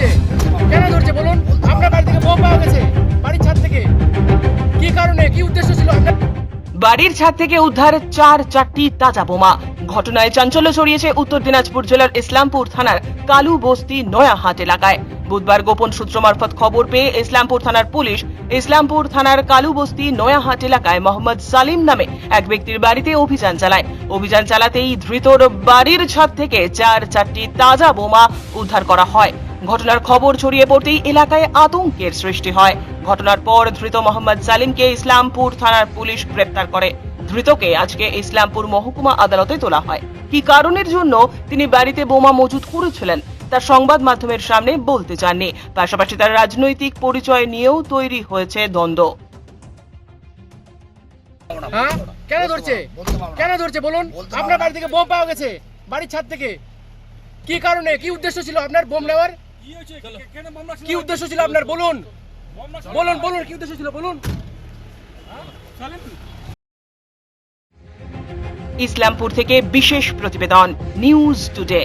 ধরছে? কেন ধরছে বলুন? আপনার বাড়ি থেকে বোম পাওয়া গেছে। বাড়ির ছাদ থেকে। কি কারণে? কি উদ্দেশ্য ছিল? বাড়ির ছাদ থেকে উদ্ধার চার চারটি তাজা বোমা। ঘটনায় চাঞ্চল্য ছড়িয়েছে উত্তর দিনাজপুর জেলার ইসলামপুর থানার কালু বস্তি নয়াহাট এলাকায়। বুধবার গোপন সূত্র মারফত খবর পেয়ে ইসলামপুর থানার পুলিশ ইসলামপুর থানার কালু বস্তি নয়াহাট এলাকায় মোহাম্মদ সালিম নামে এক ব্যক্তির বাড়িতে অভিযান চালায়। অভিযান চালাতেই ধৃতর বাড়ির ছাদ থেকে চার চারটি তাজা বোমা উদ্ধার করা হয়। ঘটনার খবর ছড়িয়ে পড়তেই এলাকায় আতঙ্কের সৃষ্টি হয়। ঘটনার পর ধৃত মোহাম্মদ সালিমকে ইসলামপুর থানার পুলিশ গ্রেপ্তার করে। ধৃতকে আজকে ইসলামপুর মহকুমা আদালতে তোলা হয়। কি কারণের জন্য তিনি বাড়িতে বোমা মজুত করেছিলেন তার সংবাদ মাধ্যমের সামনে বলতে চাননি। পাশাপাশি তার রাজনৈতিক পরিচয় নিয়েও তৈরি হয়েছে দ্বন্দ্ব। হ্যাঁ? কেন ধরছে? কেন ধরছে বলুন? আপনার বাড়ি থেকে বোম পাওয়া গেছে, বাড়ির ছাদ থেকে। কি কারণে? কি উদ্দেশ্য ছিল আপনার বোম নেওয়ার? কি উদ্দেশ্য ছিল আপনার? বলুন। বলুন বলুন, কি উদ্দেশ্য ছিল? বলুন। ইসলামপুর থেকে বিশেষ প্রতিবেদন, নিউজ টুডে।